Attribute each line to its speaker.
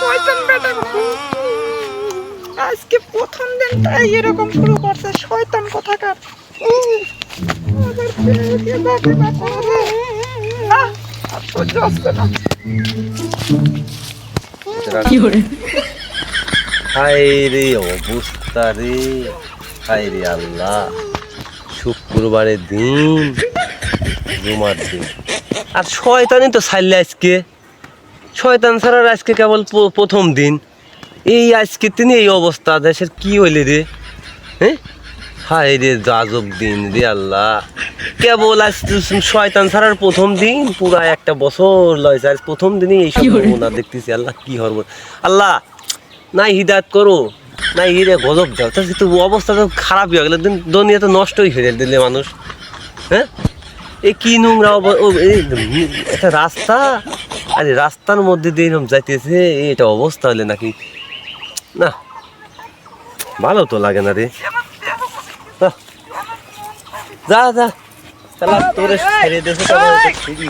Speaker 1: শয়তান বেটা আজকে প্রথম দিনটাই এরকম শুরু করছে, শয়তান কোথাকার? করে।
Speaker 2: আল্লাহ। শুক্রবারের দিন দিন। আর শয়তানি তো ছাড়লে আজকে। শয়তান ছাড়ার আজকে কেবল প্রথম দিন। এই আজকে তিনি এই অবস্থা দেশের কি হইলে রে? হ্যাঁ হায় রে জাজব দিন রে আল্লাহ। কেবল আজ শয়তান ছাড়ার প্রথম দিন পুরা একটা বছর লয়েছে আজ প্রথম দিনই এই সব দেখতেছি আল্লাহ কি হরব আল্লাহ নাই হিদায়ত করো নাই হিরে গজব দাও। তার কিন্তু অবস্থা তো খারাপই হয়ে গেল দুন- দুনিয়া তো নষ্টই হয়ে গেল দিলে মানুষ। হ্যাঁ এই কি নোংরা একটা রাস্তা আরে রাস্তার মধ্যে দিয়ে এরকম যাইতেছে, এটা অবস্থা হলে নাকি, না, ভালো তো লাগে না রে যা যা, তাহলে তোরে ছেড়ে দেশে খুবই।